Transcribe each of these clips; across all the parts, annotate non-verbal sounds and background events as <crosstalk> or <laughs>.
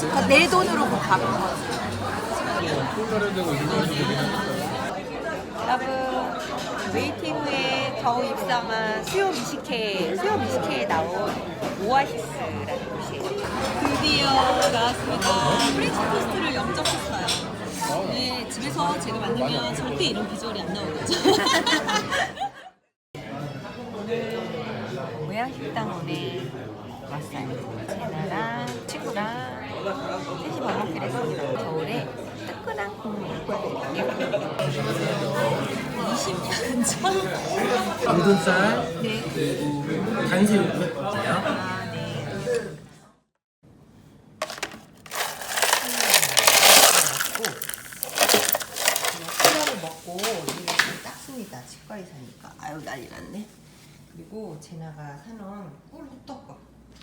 거지. 그내 돈으로 그 갚은 거지. 여러분 웨이팅 후에 겨우 입성한 수요 미식회 수요 미식회에 나온 오아시스라는 곳이에요. 드디어 나왔습니다. 프렌치 토스트를 영접했어요. 네, 집에서 제가 만들면 절대 이런 비주얼이 안 나오겠죠. 오늘 <laughs> 모양식당원에 왔어요. 제나랑 친구랑 셋이 밥 먹기로 했습니다. 겨울에 뜨끈한 국물 보여드릴게요. 20년 전. 우둔살 네. 그리고 간새우고요. 아, 네. 콜라를 먹고 이를 좀 닦습니다. 치과에 사니까. 아유 난리 났네. 그리고 제나가 사놓은 꿀 호떡거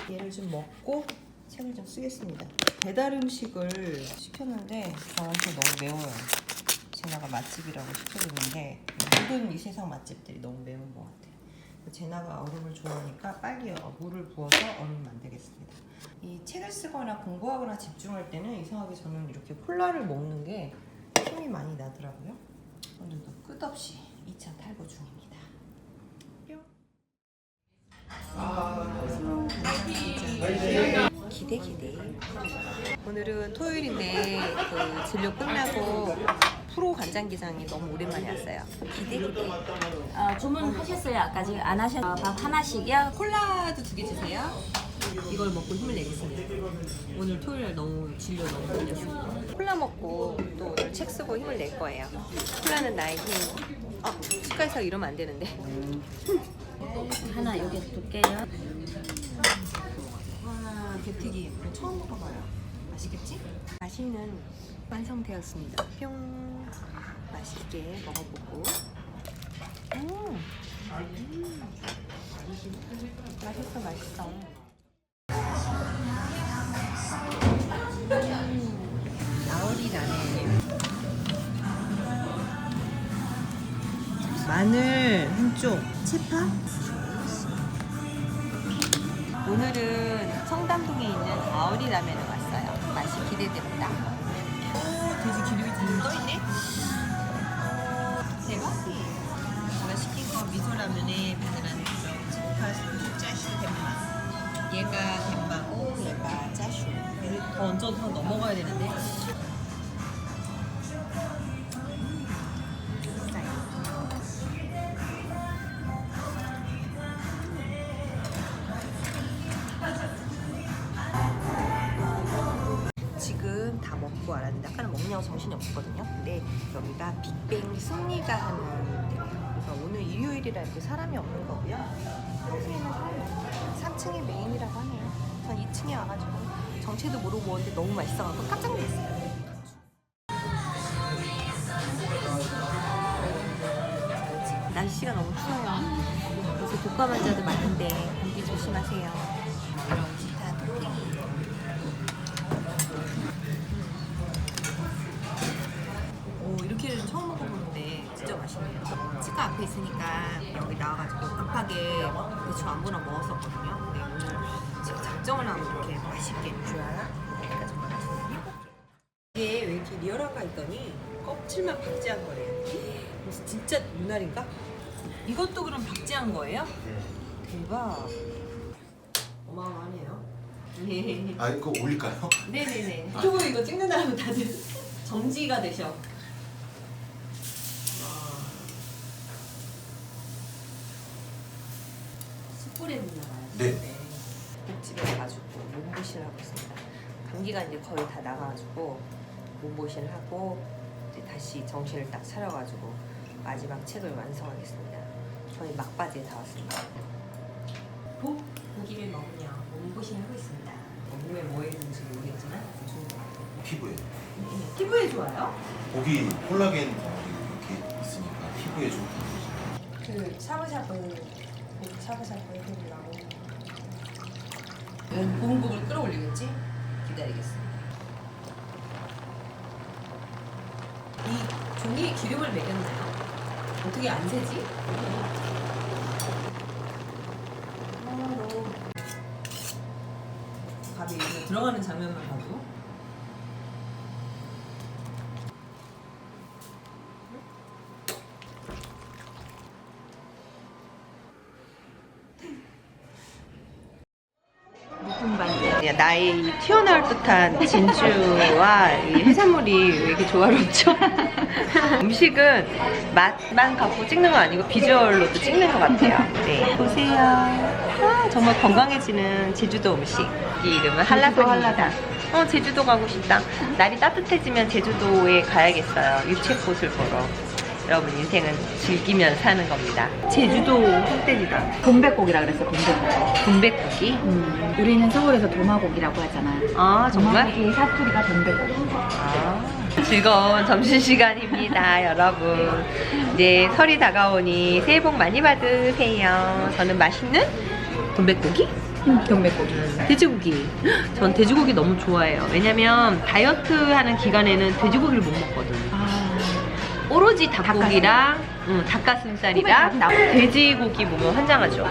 얘를 좀 먹고 책을 좀 쓰겠습니다. 배달 음식을 시켰는데 저한테 너무 매워요. 제나가 맛집이라고 시켜줬는데 모든 이 세상 맛집들이 너무 매운 것 같아요. 제나가 얼음을 좋아하니까 빨리 어, 물을 부어서 얼음 만들겠습니다. 이 책을 쓰거나 공부하거나 집중할 때는 이상하게 저는 이렇게 콜라를 먹는 게 힘이 많이 나더라고요. 오늘도 끝없이 2차 탈거 중입니다. 기대 기대. 오늘은 토요일인데 그 진료 끝나고 프로 간장게장이 너무 오랜만에 왔어요. 기대 기대. 어, 주문하셨어요? 아까 지금 안 하셨? 어, 밥 하나씩이요? 콜라도 두 개 주세요. 이걸 먹고 힘을 내겠습니다. 오늘 토요일 너무 진료 너무 걸렸어요. 콜라 먹고 또 오늘 책 쓰고 힘을 낼 거예요. 콜라는 나의 힘. 어, 치과에서 이러면 안 되는데. 하나 여기 둘게요. 와, 개튀기. 처음 먹어봐요. 맛있겠지? 맛있는 완성되었습니다. 뿅. 맛있게 먹어보고. 음. 음. 맛있어, 맛있어. 마늘 한 쪽, 채파. 오늘은 성담동에 있는 아오리 라면을 왔어요. 맛이 기대됩니다. 오, 돼지 기름이 좀 떠있네. 대박. 제가 시킨 거 미소 라면에 마늘 한 쪽, 채파 짜슈 덴마. 얘가 덴마고 얘가 짜슈. 얘를 더 얹어도 더 넘어가야 되는데. 먹냐고 정신이 없었거든요. 근데 여기가 빅뱅 승리가 하는 데예요. 그래서 오늘 일요일이라 이렇게 사람이 없는 거고요. 3층에는 사람이 없어요. 3층이 메인이라고 하네요. 전 2층에 와가지고 정체도 모르고 먹었는데 너무 맛있어가지고 깜짝 놀랐어요. 날씨가 너무 추워요. 그래서 독감 환자도 많은데 감기 조심하세요. 이런 기타 토핑이 앞에 있으니까 여기 나와가지고 급하게 대충 아무거나 먹었었거든요. 근데 오늘 지금 작정을 하고 이렇게 맛있게 그러니까 정말 맛있네요. 이게 왜 이렇게 리얼한가 했더니 껍질만 박제한 거래요. 그래서 진짜 눈알인가? 이것도 그럼 박제한 거예요? 대박. 어마어마하네요. 네. 아 이거 올릴까요? <laughs> 네네네. 유튜브 이거 찍는다면 다들 정지가 되셔. 숯불에 굽나봐요. 네. 국집에 가가지고 몸보신을 하고 있습니다. 감기가 이제 거의 다 나가가지고 몸보신을 하고 이제 다시 정신을 딱 차려가지고 마지막 책을 완성하겠습니다. 저희 막바지에 다 왔습니다. 복 고기를 먹으며 몸보신을 하고 있습니다. 몸에 뭐 있는지 모르겠지만 좋은 것 같아요. 피부에 네, 피부에 좋아요? 고기 콜라겐 이렇게 있으니까 피부에 거죠. 그 샤브샤브 샤브샤브 해보려고 이건 보글보글 끓어올리겠지? 기다리겠습니다 이 종이에 기름을 매겼나요? 어떻게 안 새지? 아, 밥이 들어가는 장면만 봐도 나의 이 튀어나올 듯한 진주와 이 해산물이 왜 이렇게 조화롭죠? <laughs> 음식은 맛만 갖고 찍는 건 아니고 비주얼로도 찍는 것 같아요. 네. 보세요. 아, 정말 건강해지는 제주도 음식. 이 이름은 한라산입니다. 어, 제주도 가고 싶다. 날이 따뜻해지면 제주도에 가야겠어요. 유채꽃을 보러. 여러분 인생은 즐기면 사는 겁니다. 제주도 흑돼지다. 돈백고기라 그랬어, 돈백고기. 돈백국이? 음, 우리는 서울에서 도마고기라고 하잖아. 아 정말? 도마고기 사투리가 돈백고기. 아, 즐거운 점심시간입니다, <laughs> 여러분. 이제 설이 다가오니 새해 복 많이 받으세요. 저는 맛있는 돈백고기? 음, 돈백고기. 돼지고기. 전 돼지고기 너무 좋아해요. 왜냐면 다이어트 하는 기간에는 돼지고기를 못 먹거든. 아, 오로지 닭고기랑 응, 닭가슴살이랑 소매 닭 돼지고기 보면 환장하죠.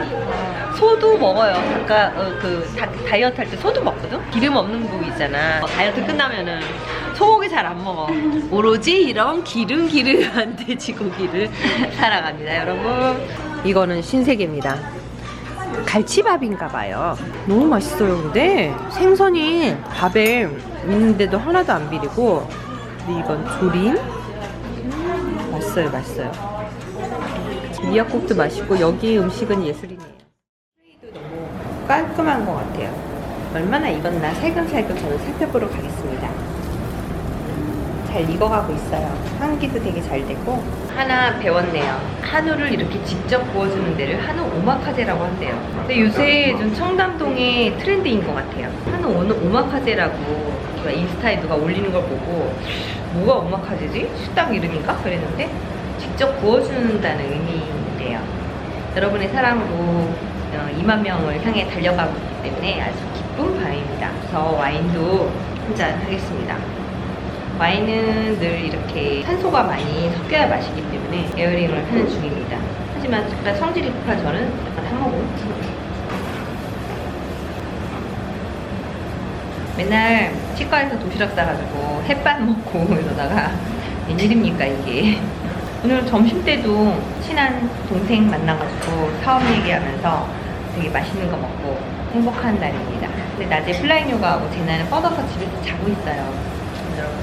소도 먹어요. 닭가 어, 그 닭, 다이어트 할 때 소도 먹거든. 기름 없는 고기 있잖아. 어, 다이어트 끝나면은 소고기 잘 안 먹어. 오로지 이런 기름 기름한 <laughs> 돼지고기를 <laughs> 살아갑니다, 여러분. 이거는 신세계입니다. 갈치밥인가 봐요. 너무 맛있어요, 근데 생선이 밥에 있는데도 하나도 안 비리고 그리고 이건 조림 맛있어요, 맛있어요. 미역국도 맛있고 여기 음식은 예술이네요. 트레이도 너무 깔끔한 것 같아요. 얼마나 익었나 살금살금 저는 살펴보러 가겠습니다. 잘 익어가고 있어요. 환기도 되게 잘 되고 하나 배웠네요. 한우를 이렇게 직접 구워주는 데를 한우 오마카세라고 한대요. 근데 요새 좀 청담동의 트렌드인 것 같아요. 한우 오- 오마카세라고 누가 인스타에 누가 올리는 걸 보고 뭐가 오마카세지? 식당 이름인가? 그랬는데 직접 구워준다는 의미인데요. 여러분의 사랑으로 어, 2만 명을 향해 달려가고 있기 때문에 아주 기쁜 밤입니다. 저 와인도 한잔 하겠습니다. 와인은 늘 이렇게 산소가 많이 섞여야 마시기 때문에 에어링을 하는 중입니다. 하지만 정말 성질이 급한 저는 약간 한 모금 맨날 치과에서 도시락 싸가지고 햇반 먹고 <laughs> 이러다가 웬일입니까 이게 오늘 점심 때도 친한 동생 만나가지고 사업 얘기하면서 되게 맛있는 거 먹고 행복한 날입니다. 근데 낮에 플라잉 요가하고 제나는 뻗어서 집에서 자고 있어요. 여러분,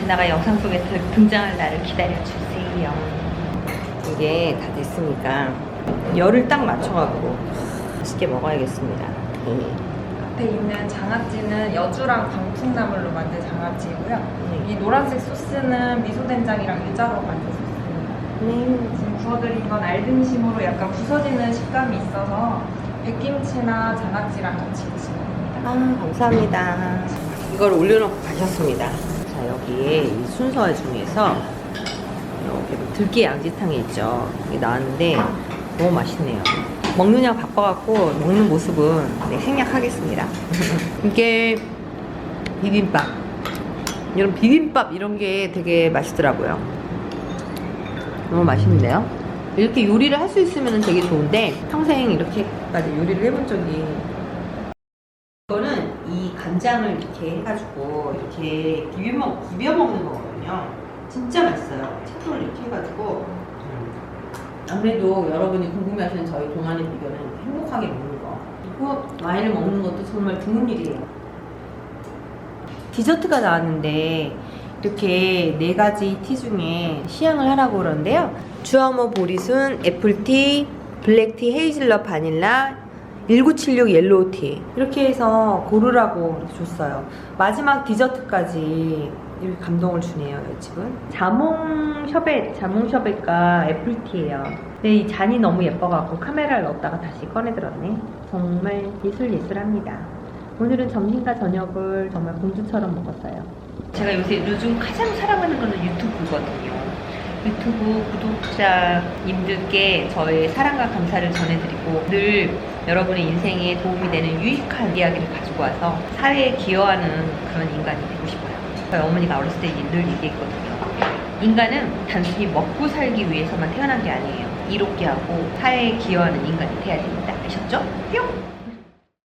제나가 영상 속에 드- 등장할 날을 기다려주세요. 이게 다 됐으니까 열을 딱 맞춰갖고 맛있게 먹어야겠습니다. 앞에 있는 장아찌는 여주랑 방풍나물로 만든 장아찌고요. 이 노란색 소스는 미소된장이랑 유자로 만든 소스입니다. 네. 지금 구워드린 건 알등심으로 약간 부서지는 식감이 있어서 백김치나 장아찌랑 같이 드시면 됩니다. 아, 감사합니다. 이걸 올려놓고 가셨습니다. 자, 여기에 이 순서 중에서 이렇게 들깨 양지탕이 있죠. 이게 나왔는데 너무 맛있네요. 먹느냐 바빠갖고 먹는 모습은 네, 생략하겠습니다. <laughs> 이게 비빔밥. 이런 비빔밥 이런 게 되게 맛있더라고요. 너무 맛있는데요? 이렇게 요리를 할 수 있으면 되게 좋은데 평생 이렇게까지 요리를 해본 적이 이거는 이 간장을 이렇게 해가지고 이렇게 비벼, 먹, 비벼 먹는 거거든요. 진짜 맛있어요. 채소를 이렇게 해가지고 음. 아무래도 여러분이 궁금해하시는 저희 동안의 비결은 행복하게 먹는 거. 그리고 와인을 먹는 것도 정말 드문 일이에요. 디저트가 나왔는데 이렇게 네 가지 티 중에 시향을 하라고 그러는데요. 주아모 보리순, 애플티, 블랙티, 헤이즐넛, 바닐라, 1976 옐로우티 이렇게 해서 고르라고 줬어요. 마지막 디저트까지 감동을 주네요, 이 집은. 자몽 셔벳, 자몽 셔벳과 애플티예요. 근데 이 잔이 너무 예뻐갖고 카메라를 넣었다가 다시 꺼내들었네. 정말 예술 예술합니다. 오늘은 점심과 저녁을 정말 공주처럼 먹었어요. 제가 요새 요즘 가장 사랑하는 거는 유튜브거든요. 유튜브 구독자님들께 저의 사랑과 감사를 전해드리고 늘 여러분의 인생에 도움이 되는 유익한 이야기를 가지고 와서 사회에 기여하는 그런 인간이 되고 싶어요. 저희 어머니가 어렸을 때 늘 얘기했거든요. 인간은 단순히 먹고 살기 위해서만 태어난 게 아니에요. 이롭게 하고 사회에 기여하는 인간이 돼야 됩니다. 아셨죠? 뿅!